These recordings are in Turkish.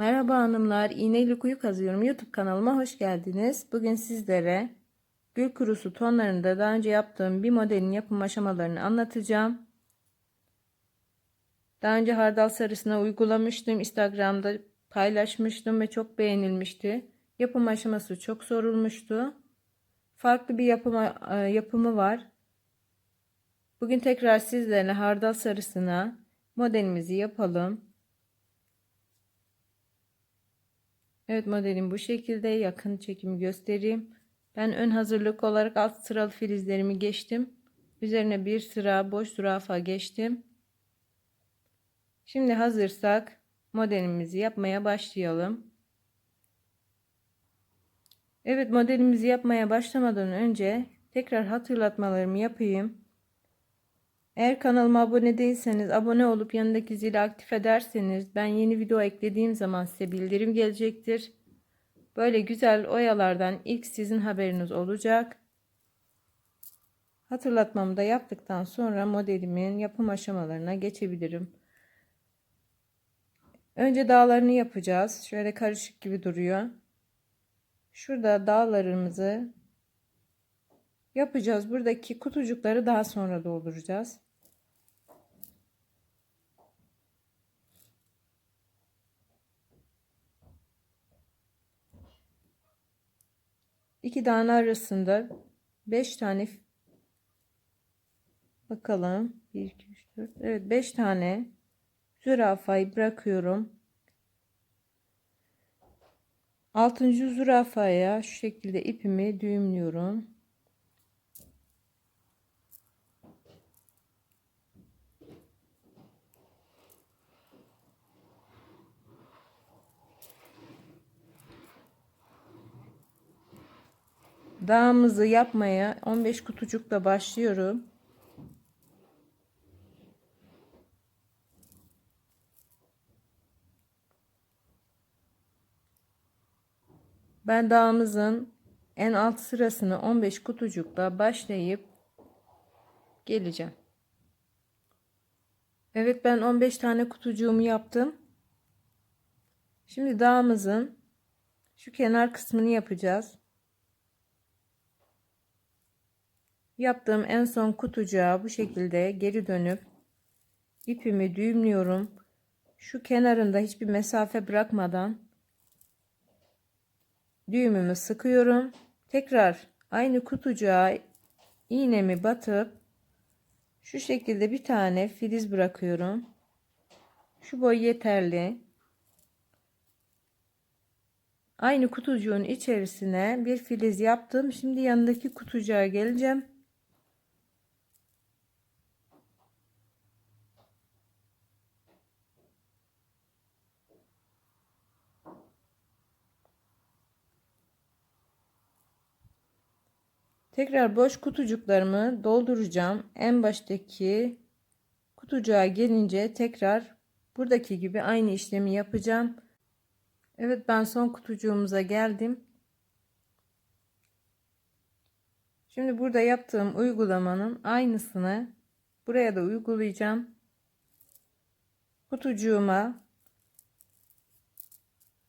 Merhaba hanımlar, iğneyle kuyu kazıyorum YouTube kanalıma hoş geldiniz. Bugün sizlere gül kurusu tonlarında daha önce yaptığım bir modelin yapım aşamalarını anlatacağım. Daha önce hardal sarısına uygulamıştım. Instagram'da paylaşmıştım ve çok beğenilmişti. Yapım aşaması çok sorulmuştu. Farklı bir yapıma, e, yapımı var. Bugün tekrar sizlerle hardal sarısına modelimizi yapalım. Evet modelim bu şekilde yakın çekimi göstereyim. Ben ön hazırlık olarak alt sıralı filizlerimi geçtim. Üzerine bir sıra boş zürafa geçtim. Şimdi hazırsak modelimizi yapmaya başlayalım. Evet modelimizi yapmaya başlamadan önce tekrar hatırlatmalarımı yapayım. Eğer kanalıma abone değilseniz abone olup yanındaki zili aktif ederseniz ben yeni video eklediğim zaman size bildirim gelecektir. Böyle güzel oyalardan ilk sizin haberiniz olacak. Hatırlatmamı da yaptıktan sonra modelimin yapım aşamalarına geçebilirim. Önce dağlarını yapacağız. Şöyle karışık gibi duruyor. Şurada dağlarımızı yapacağız. Buradaki kutucukları daha sonra dolduracağız. İki tane arasında 5 tane bakalım 1 2 3 4 evet 5 tane zürafayı bırakıyorum. 6. zürafaya şu şekilde ipimi düğümlüyorum. Dağımızı yapmaya 15 kutucukla başlıyorum. Ben dağımızın en alt sırasını 15 kutucukla başlayıp geleceğim. Evet ben 15 tane kutucuğumu yaptım. Şimdi dağımızın şu kenar kısmını yapacağız. Yaptığım en son kutucuğa bu şekilde geri dönüp ipimi düğümlüyorum. Şu kenarında hiçbir mesafe bırakmadan düğümümü sıkıyorum. Tekrar aynı kutucuğa iğnemi batıp şu şekilde bir tane filiz bırakıyorum. Şu boy yeterli. Aynı kutucuğun içerisine bir filiz yaptım. Şimdi yanındaki kutucuğa geleceğim. Tekrar boş kutucuklarımı dolduracağım. En baştaki kutucuğa gelince tekrar buradaki gibi aynı işlemi yapacağım. Evet ben son kutucuğumuza geldim. Şimdi burada yaptığım uygulamanın aynısını buraya da uygulayacağım. Kutucuğuma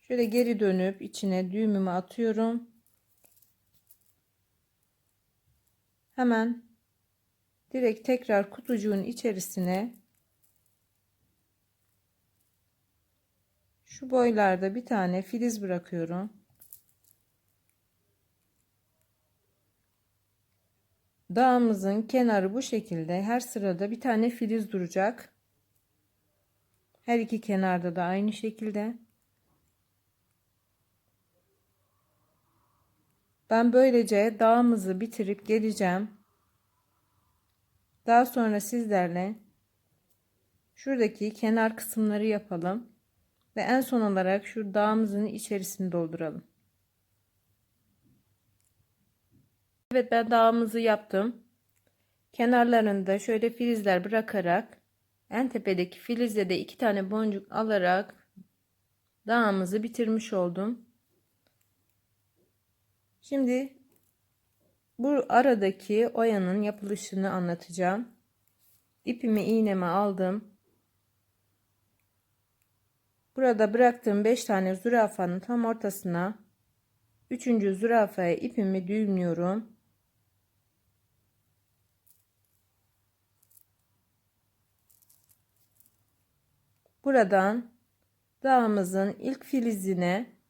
şöyle geri dönüp içine düğümümü atıyorum. Hemen direkt tekrar kutucuğun içerisine şu boylarda bir tane filiz bırakıyorum. Dağımızın kenarı bu şekilde her sırada bir tane filiz duracak. Her iki kenarda da aynı şekilde. Ben böylece dağımızı bitirip geleceğim. Daha sonra sizlerle şuradaki kenar kısımları yapalım. Ve en son olarak şu dağımızın içerisini dolduralım. Evet ben dağımızı yaptım. Kenarlarında şöyle filizler bırakarak en tepedeki filizde de iki tane boncuk alarak dağımızı bitirmiş oldum. Şimdi bu aradaki oyanın yapılışını anlatacağım. İpimi iğneme aldım. Burada bıraktığım 5 tane zürafanın tam ortasına 3. zürafaya ipimi düğümlüyorum. Buradan dağımızın ilk filizine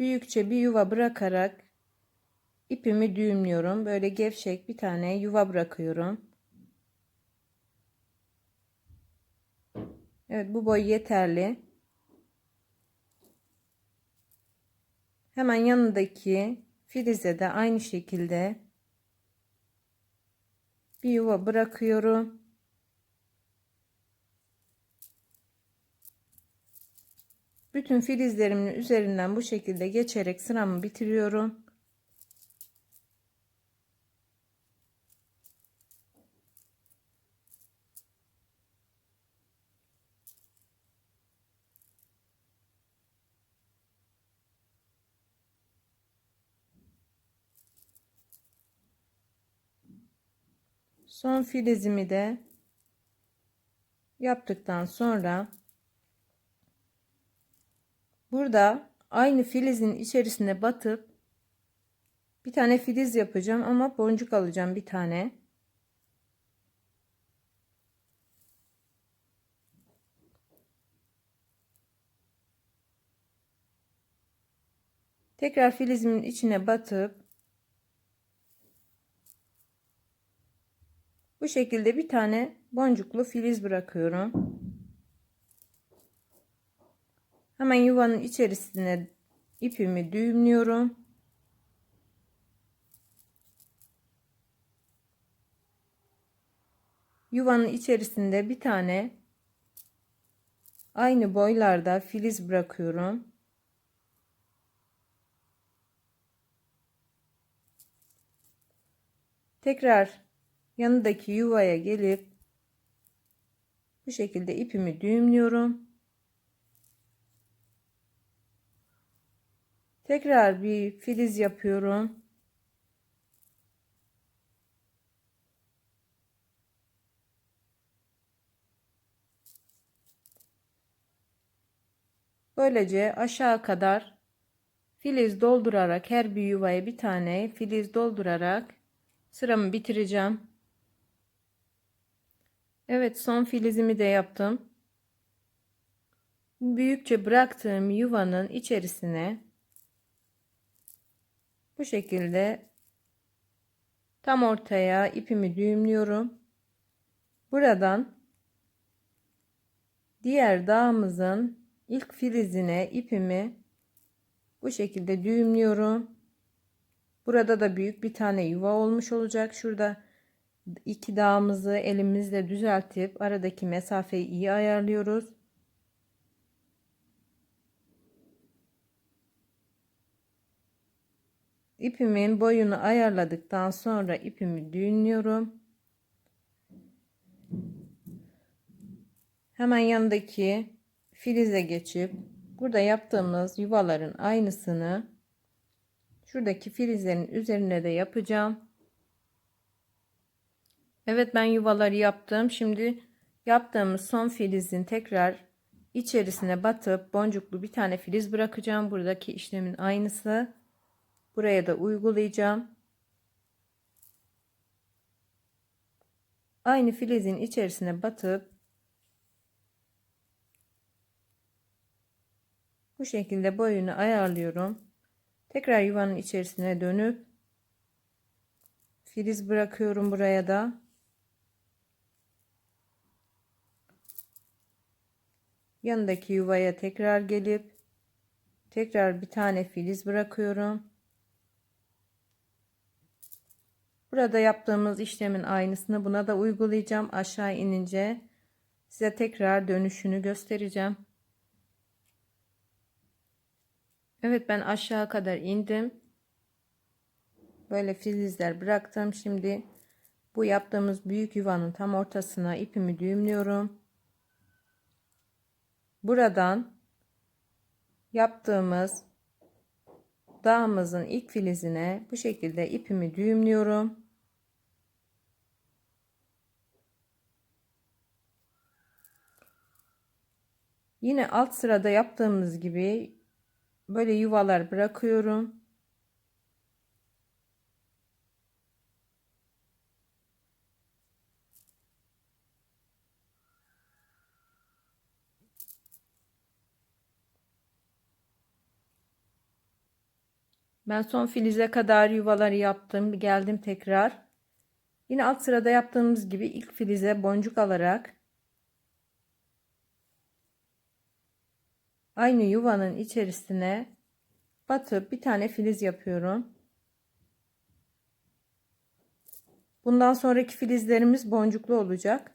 büyükçe bir yuva bırakarak ipimi düğümlüyorum. Böyle gevşek bir tane yuva bırakıyorum. Evet bu boy yeterli. Hemen yanındaki filize de aynı şekilde bir yuva bırakıyorum. Bütün filizlerimin üzerinden bu şekilde geçerek sıramı bitiriyorum. Son filizimi de yaptıktan sonra burada aynı filizin içerisine batıp bir tane filiz yapacağım ama boncuk alacağım bir tane. Tekrar filizimin içine batıp Bu şekilde bir tane boncuklu filiz bırakıyorum. Hemen yuvanın içerisine ipimi düğümlüyorum. Yuvanın içerisinde bir tane aynı boylarda filiz bırakıyorum. Tekrar yanındaki yuvaya gelip bu şekilde ipimi düğümlüyorum. Tekrar bir filiz yapıyorum. Böylece aşağı kadar filiz doldurarak her bir yuvaya bir tane filiz doldurarak sıramı bitireceğim. Evet son filizimi de yaptım. Büyükçe bıraktığım yuvanın içerisine bu şekilde tam ortaya ipimi düğümlüyorum. Buradan diğer dağımızın ilk filizine ipimi bu şekilde düğümlüyorum. Burada da büyük bir tane yuva olmuş olacak. Şurada iki dağımızı elimizle düzeltip aradaki mesafeyi iyi ayarlıyoruz. İpimin boyunu ayarladıktan sonra ipimi düğümlüyorum. Hemen yanındaki filize geçip burada yaptığımız yuvaların aynısını şuradaki filizlerin üzerine de yapacağım. Evet ben yuvaları yaptım. Şimdi yaptığımız son filizin tekrar içerisine batıp boncuklu bir tane filiz bırakacağım. Buradaki işlemin aynısı. Buraya da uygulayacağım. Aynı filizin içerisine batıp bu şekilde boyunu ayarlıyorum. Tekrar yuvanın içerisine dönüp filiz bırakıyorum buraya da. yanındaki yuvaya tekrar gelip tekrar bir tane filiz bırakıyorum. Burada yaptığımız işlemin aynısını buna da uygulayacağım. Aşağı inince size tekrar dönüşünü göstereceğim. Evet ben aşağı kadar indim. Böyle filizler bıraktım. Şimdi bu yaptığımız büyük yuvanın tam ortasına ipimi düğümlüyorum. Buradan yaptığımız dağımızın ilk filizine bu şekilde ipimi düğümlüyorum. Yine alt sırada yaptığımız gibi böyle yuvalar bırakıyorum. Ben son filize kadar yuvaları yaptım. Geldim tekrar. Yine alt sırada yaptığımız gibi ilk filize boncuk alarak aynı yuvanın içerisine batıp bir tane filiz yapıyorum. Bundan sonraki filizlerimiz boncuklu olacak.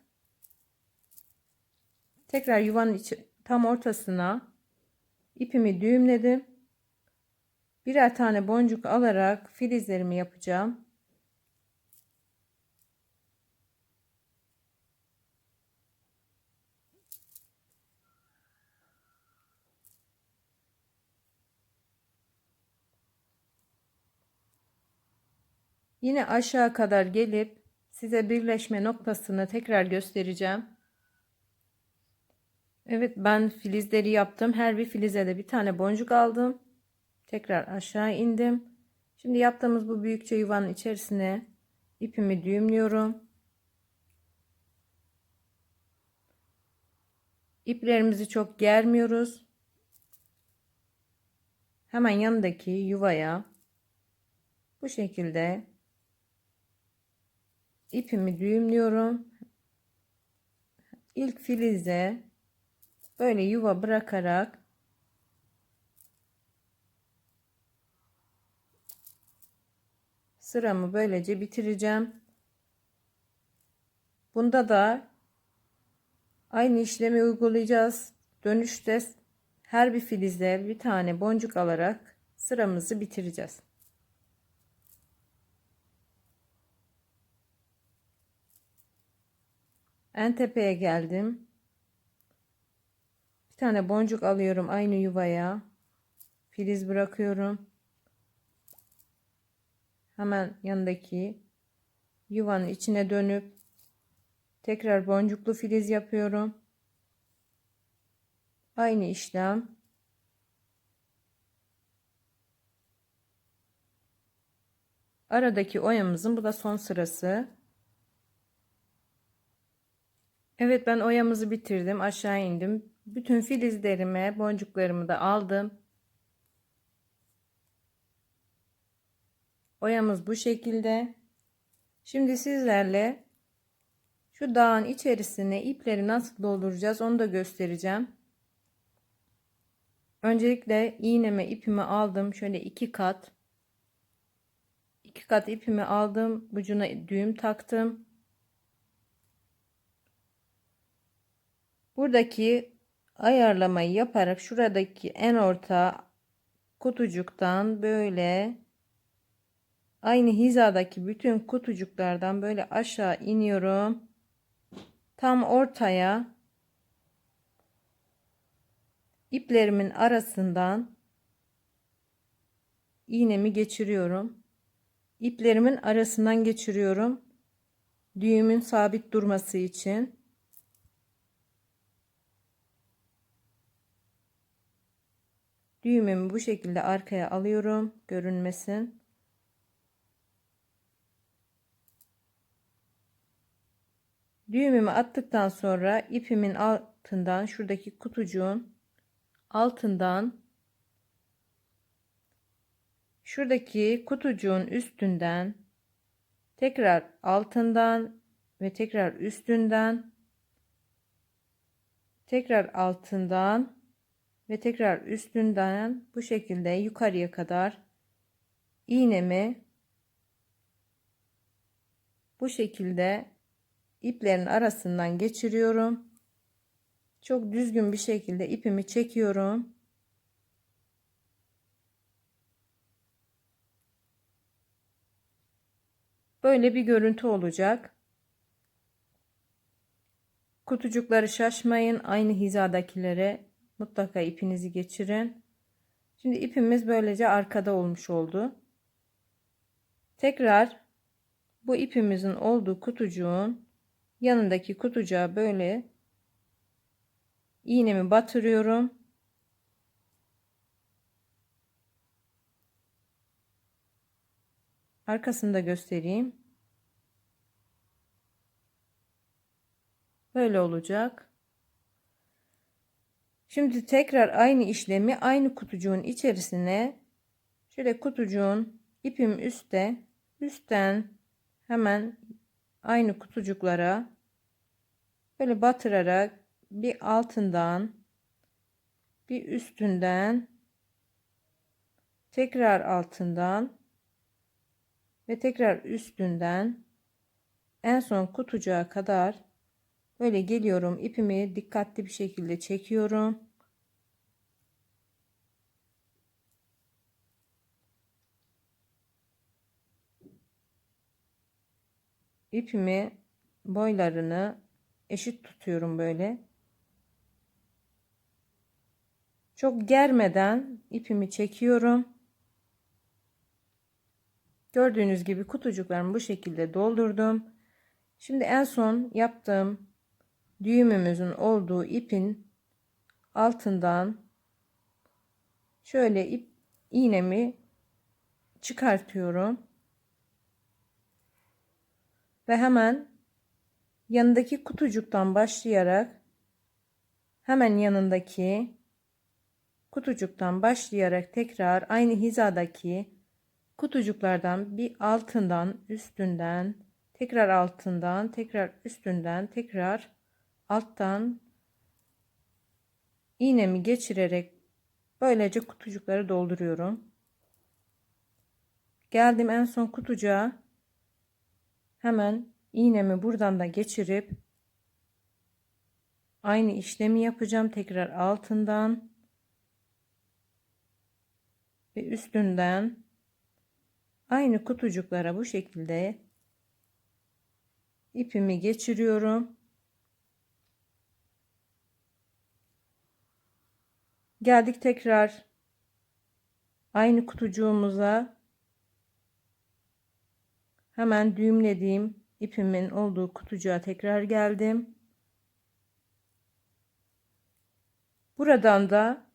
Tekrar yuvanın içi, tam ortasına ipimi düğümledim. Birer tane boncuk alarak filizlerimi yapacağım. Yine aşağı kadar gelip size birleşme noktasını tekrar göstereceğim. Evet ben filizleri yaptım. Her bir filize de bir tane boncuk aldım. Tekrar aşağı indim. Şimdi yaptığımız bu büyükçe yuvanın içerisine ipimi düğümlüyorum. İplerimizi çok germiyoruz. Hemen yanındaki yuvaya bu şekilde ipimi düğümlüyorum. İlk filize böyle yuva bırakarak sıramı böylece bitireceğim. Bunda da aynı işlemi uygulayacağız. Dönüşte her bir filize bir tane boncuk alarak sıramızı bitireceğiz. En tepeye geldim. Bir tane boncuk alıyorum aynı yuvaya. Filiz bırakıyorum. Hemen yanındaki yuvanın içine dönüp tekrar boncuklu filiz yapıyorum. Aynı işlem. Aradaki oyamızın bu da son sırası. Evet ben oyamızı bitirdim. Aşağı indim. Bütün filizlerime boncuklarımı da aldım. Oyamız bu şekilde. Şimdi sizlerle şu dağın içerisine ipleri nasıl dolduracağız onu da göstereceğim. Öncelikle iğneme ipimi aldım. Şöyle iki kat. iki kat ipimi aldım. Ucuna düğüm taktım. Buradaki ayarlamayı yaparak şuradaki en orta kutucuktan böyle aynı hizadaki bütün kutucuklardan böyle aşağı iniyorum. Tam ortaya iplerimin arasından iğnemi geçiriyorum. İplerimin arasından geçiriyorum. Düğümün sabit durması için. Düğümümü bu şekilde arkaya alıyorum. Görünmesin. Düğümümü attıktan sonra ipimin altından şuradaki kutucuğun altından şuradaki kutucuğun üstünden tekrar altından ve tekrar üstünden tekrar altından ve tekrar üstünden bu şekilde yukarıya kadar iğnemi bu şekilde iplerin arasından geçiriyorum. Çok düzgün bir şekilde ipimi çekiyorum. Böyle bir görüntü olacak. Kutucukları şaşmayın. Aynı hizadakilere mutlaka ipinizi geçirin. Şimdi ipimiz böylece arkada olmuş oldu. Tekrar bu ipimizin olduğu kutucuğun yanındaki kutucuğa böyle iğnemi batırıyorum. Arkasını da göstereyim. Böyle olacak. Şimdi tekrar aynı işlemi aynı kutucuğun içerisine şöyle kutucuğun ipim üstte üstten hemen aynı kutucuklara böyle batırarak bir altından bir üstünden tekrar altından ve tekrar üstünden en son kutucuğa kadar böyle geliyorum. İpimi dikkatli bir şekilde çekiyorum ipimi boylarını eşit tutuyorum böyle çok germeden ipimi çekiyorum Gördüğünüz gibi kutucuklarımı bu şekilde doldurdum. Şimdi en son yaptığım düğümümüzün olduğu ipin altından şöyle ip iğnemi çıkartıyorum. Ve hemen yanındaki kutucuktan başlayarak hemen yanındaki kutucuktan başlayarak tekrar aynı hizadaki kutucuklardan bir altından üstünden tekrar altından tekrar üstünden tekrar alttan iğnemi geçirerek böylece kutucukları dolduruyorum. Geldim en son kutucuğa hemen iğnemi buradan da geçirip aynı işlemi yapacağım tekrar altından ve üstünden aynı kutucuklara bu şekilde ipimi geçiriyorum. Geldik tekrar aynı kutucuğumuza hemen düğümlediğim ipimin olduğu kutucuğa tekrar geldim. Buradan da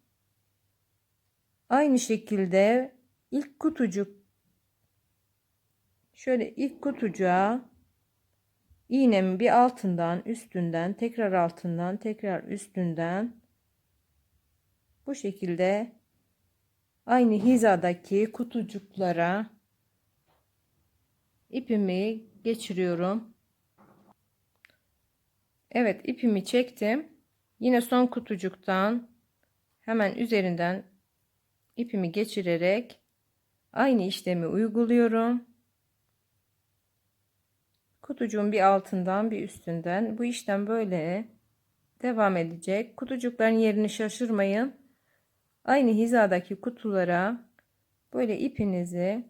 aynı şekilde ilk kutucuk şöyle ilk kutucuğa iğnemin bir altından üstünden tekrar altından tekrar üstünden bu şekilde aynı hizadaki kutucuklara ipimi geçiriyorum. Evet ipimi çektim. Yine son kutucuktan hemen üzerinden ipimi geçirerek aynı işlemi uyguluyorum kutucuğun bir altından bir üstünden bu işlem böyle devam edecek kutucukların yerini şaşırmayın aynı hizadaki kutulara böyle ipinizi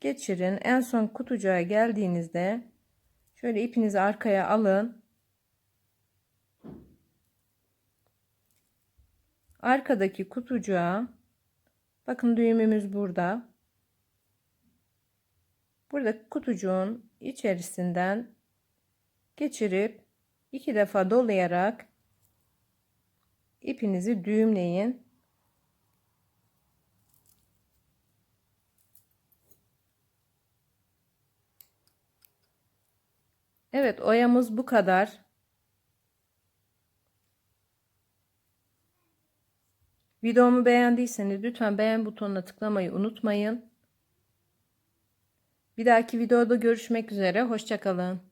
geçirin. En son kutucuğa geldiğinizde şöyle ipinizi arkaya alın. Arkadaki kutucuğa bakın düğümümüz burada. Burada kutucuğun içerisinden geçirip iki defa dolayarak ipinizi düğümleyin. Evet oyamız bu kadar. Videomu beğendiyseniz lütfen beğen butonuna tıklamayı unutmayın. Bir dahaki videoda görüşmek üzere. Hoşçakalın.